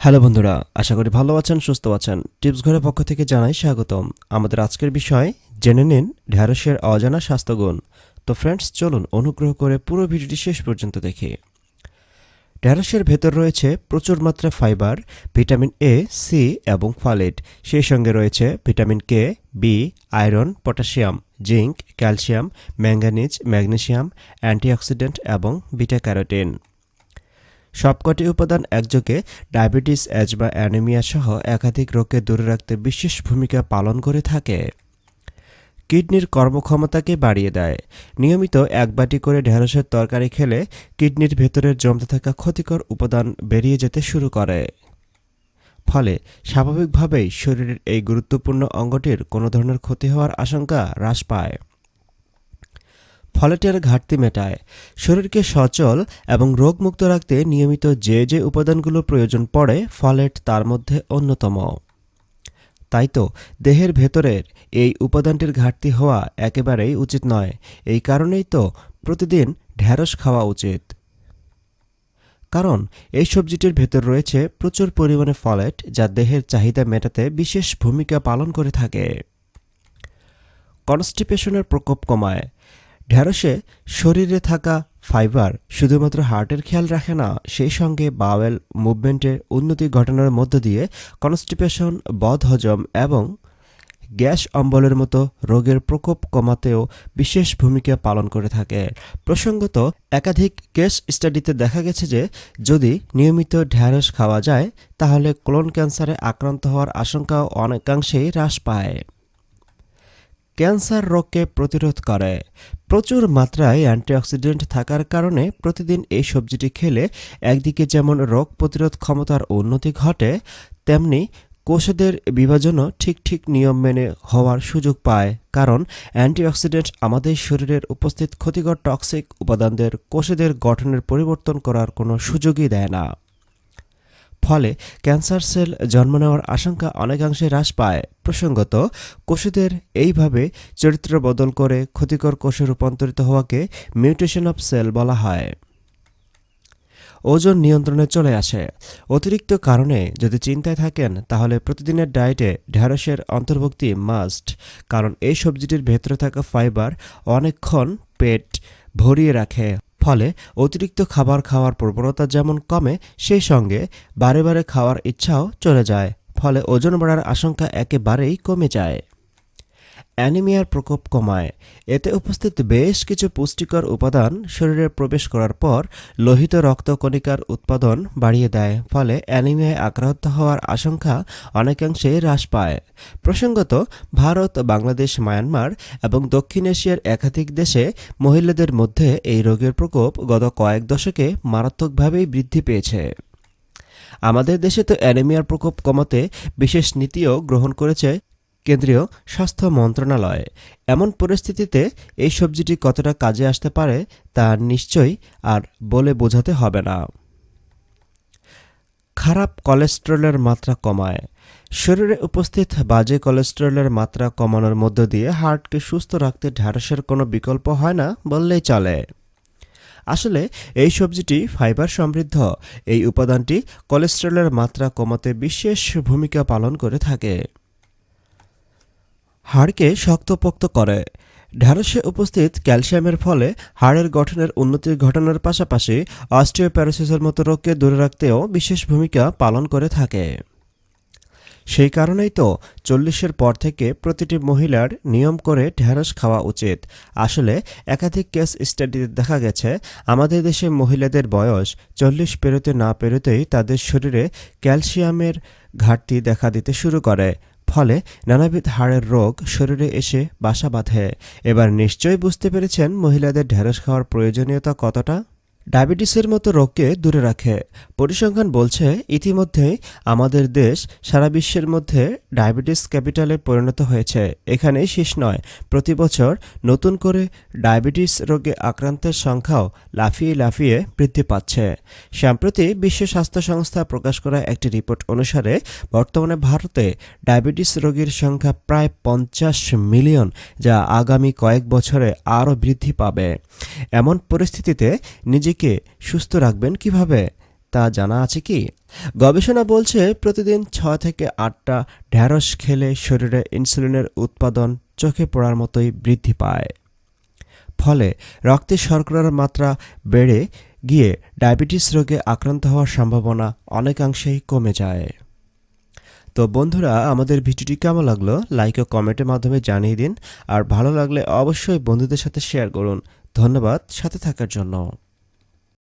Hello বন্ধুরা, আশা করি ভালো আছেন, সুস্থ আছেন। টিপস ঘরের পক্ষ থেকে জানাই স্বাগতম। আমাদের আজকের বিষয়, জেনে নিন ঢ্যাঁড়সের অজানা স্বাস্থ্যগুণ। তো ফ্রেন্ডস চলুন অনুগ্রহ করে পুরো ভিডিওটি শেষ পর্যন্ত দেখি। ঢ্যাঁড়সের ভেতর রয়েছে প্রচুর মাত্রা ফাইবার, ভিটামিন এ সি এবং ফলেট। সেই সঙ্গে রয়েছে vitamin K B iron, potassium, zinc, calcium manganese magnesium, antioxidant এবং বিটা ক্যারোটিন। সবকটি উপাদান একযোগে, ডায়াবেটিস, অ্যাজমা, অ্যানিমিয়া সহ একাধিক রোগকে দূরে রাখতে বিশেষ ভূমিকা পালন করে থাকে। কিডনির কর্মক্ষমতাকে বাড়িয়ে দেয়। নিয়মিত এক বাটি করে ঢেঁড়সের তরকারি খেলে কিডনির ভেতরে জমতে থাকা ক্ষতিকর উপাদান বেরিয়ে যেতে শুরু করে। ফলে স্বাভাবিকভাবেই শরীরের এই গুরুত্বপূর্ণ অঙ্গটির কোনো ধরনের ক্ষতি হওয়ার আশঙ্কা হ্রাস পায়। ফলেটের ঘাটতি মেটায়। শরীরকে সচল এবং রোগমুক্ত রাখতে নিয়মিত যে যে উপাদানগুলো প্রয়োজন পড়ে, ফলেট তার মধ্যে অন্যতম। তাই তো, দেহের ভেতরের এই উপাদানটির ঘাটতি হওয়া একেবারেই উচিত নয়। এই কারণেই তো প্রতিদিন ঢ্যাঁড়স খাওয়া উচিত। কারণ, এই সবজিটির ভেতর রয়েছে প্রচুর পরিমাণে ফলেট যা দেহের চাহিদা মেটাতে বিশেষ ভূমিকা পালন করে থাকে। কনস্টিপেশনের প্রকোপ কমায়। ঢ্যাঁড়সে শরীরে থাকা ফাইবার শুধুমাত্র হার্টের খেয়াল রাখে না, সেই সঙ্গে বাওয়েল মুভমেন্টের উন্নতি ঘটানোর মধ্য দিয়ে কনস্টিপেশন, বদহজম এবং গ্যাস অম্বলের মতো রোগের প্রকোপ কমাতেও বিশেষ ভূমিকা পালন করে থাকে। প্রসঙ্গত, একাধিক কেস স্টাডিতে দেখা গেছে যে, যদি নিয়মিত ঢ্যাঁড়স খাওয়া যায়, তাহলে কোলন ক্যান্সারে আক্রান্ত হওয়ার আশঙ্কাও অনেকাংশেই হ্রাস পায়। ক্যান্সার রোগকে প্রতিরোধ করে। প্রচুর মাত্রায় অ্যান্টিঅক্সিডেন্ট থাকার কারণে প্রতিদিন এই সবজিটি খেলে একদিকে যেমন রোগ প্রতিরোধ ক্ষমতার উন্নতি ঘটে, তেমনি কোষেদের বিভাজনও ঠিক ঠিক নিয়ম মেনে হওয়ার সুযোগ পায়। কারণ অ্যান্টিঅক্সিডেন্ট আমাদের শরীরের উপস্থিত ক্ষতিকর টক্সিক উপাদানদের কোষেদের গঠনের পরিবর্তন করার কোনো সুযোগই দেয় না। ফলে ক্যান্সার সেল জন্ম নেওয়ার আশঙ্কা অনেকাংশে হ্রাস পায়। প্রসঙ্গত, কোষেদের এইভাবে চরিত্র বদল করে ক্ষতিকর কোষে রূপান্তরিত হওয়াকে মিউটেশন অফ সেল বলা হয়। ওজন নিয়ন্ত্রণে চলে আসে। অতিরিক্ত কারণে যদি চিন্তায় থাকেন, তাহলে প্রতিদিনের ডায়েটে ঢ্যাঁড়সের অন্তর্ভুক্তি মাস্ট, কারণ এই সবজিটির ভেতরে থাকা ফাইবার অনেকক্ষণ পেট ভরিয়ে রাখে। ফলে অতিরিক্ত খাবার খাওয়ার প্রবণতা যেমন কমে, সেই সঙ্গে বারে বারে খাওয়ার ইচ্ছাও চলে যায়। ফলে ওজন বাড়ার আশঙ্কা একেবারেই কমে যায়। অ্যানিমিয়ার প্রকোপ কমায়। এতে উপস্থিত বেশ কিছু পুষ্টিকর উপাদান শরীরে প্রবেশ করার পর লোহিত রক্তকণিকার উৎপাদন বাড়িয়ে দেয়, ফলে অ্যানিমিয়ায় আক্রান্ত হওয়ার আশঙ্কা অনেকাংশে হ্রাস পায়। প্রসঙ্গত, ভারত, বাংলাদেশ, মায়ানমার এবং দক্ষিণ এশিয়ার একাধিক দেশে মহিলাদের মধ্যে এই রোগের প্রকোপ গত কয়েক দশকে মারাত্মকভাবেই বৃদ্ধি পেয়েছে। আমাদের দেশে তো অ্যানিমিয়ার প্রকোপ কমাতে বিশেষ নীতিও গ্রহণ করেছে কেন্দ্রীয় স্বাস্থ্য মন্ত্রণালয়। এমন পরিস্থিতিতে এই সবজিটি কতটা কাজে আসতে পারে তা নিশ্চয়ই আর বলে বোঝাতে হবে না। খারাপ কোলেস্টেরলের মাত্রা কমায়। শরীরে উপস্থিত বাজে কোলেস্টেরলের মাত্রা কমানোর মধ্য দিয়ে হার্টকে সুস্থ রাখতে ঢ্যাঁড়সের কোনো বিকল্প হয় না বললেই চলে। আসলে এই সবজিটি ফাইবার সমৃদ্ধ। এই উপাদানটি কোলেস্টেরলের মাত্রা কমাতে বিশেষ ভূমিকা পালন করে থাকে। হাড়কে শক্তপোক্ত করে। ঢ্যাঁড়সে উপস্থিত ক্যালসিয়ামের ফলে হাড়ের গঠনের উন্নতি ঘটানোর পাশাপাশি অস্টিওপ্যারোসিসের মতো রোগকে দূরে রাখতেও বিশেষ ভূমিকা পালন করে থাকে। সেই কারণেই তো চল্লিশের পর থেকে প্রতিটি মহিলার নিয়ম করে ঢ্যাঁড়স খাওয়া উচিত। আসলে একাধিক কেস স্টাডিতে দেখা গেছে, আমাদের দেশে মহিলাদের বয়স চল্লিশ পেরোতে না পেরোতেই তাদের শরীরে ক্যালসিয়ামের ঘাটতি দেখা দিতে শুরু করে। ফলে নানাবিধ হাড়ের রোগ শরীরে এসে বাসা বাঁধে। এবার নিশ্চয়ই বুঝতে পেরেছেন মহিলাদের ঢেঁড়স খাওয়ার প্রয়োজনীয়তা কতটা? ডায়াবেটিসের মতো রোগকে দূরে রাখে। পরিসংখ্যান বলছে, ইতিমধ্যেই আমাদের দেশ সারা বিশ্বের মধ্যে ডায়াবেটিস ক্যাপিটালে পরিণত হয়েছে। এখানেই শেষ নয়, প্রতি বছর নতুন করে ডায়াবেটিস রোগে আক্রান্তের সংখ্যাও লাফিয়ে লাফিয়ে বৃদ্ধি পাচ্ছে। সম্প্রতি বিশ্ব স্বাস্থ্য সংস্থা প্রকাশ করা একটি রিপোর্ট অনুসারে, বর্তমানে ভারতে ডায়াবেটিস রোগীর সংখ্যা প্রায় পঞ্চাশ মিলিয়ন, যা আগামী কয়েক বছরে আরও বৃদ্ধি পাবে। এমন পরিস্থিতিতে নিজেকে সুস্থ রাখবেন কীভাবে তা জানা আছে কি? গবেষণা বলছে প্রতিদিন ছয় থেকে আটটা ঢ্যাঁড়স খেলে শরীরে ইনসুলিনের উৎপাদন চোখে পড়ার মতোই বৃদ্ধি পায়। ফলে রক্তে শর্করার মাত্রা বেড়ে গিয়ে ডায়াবেটিস রোগে আক্রান্ত হওয়ার সম্ভাবনা অনেকাংশেই কমে যায়। তো বন্ধুরা, আমাদের ভিডিওটি কেমন লাগল? লাইক ও কমেন্টের মাধ্যমে জানিয়ে দিন। আর ভালো লাগলে অবশ্যই বন্ধুদের সাথে শেয়ার করুন। ধন্যবাদ, সাথে থাকার জন্য।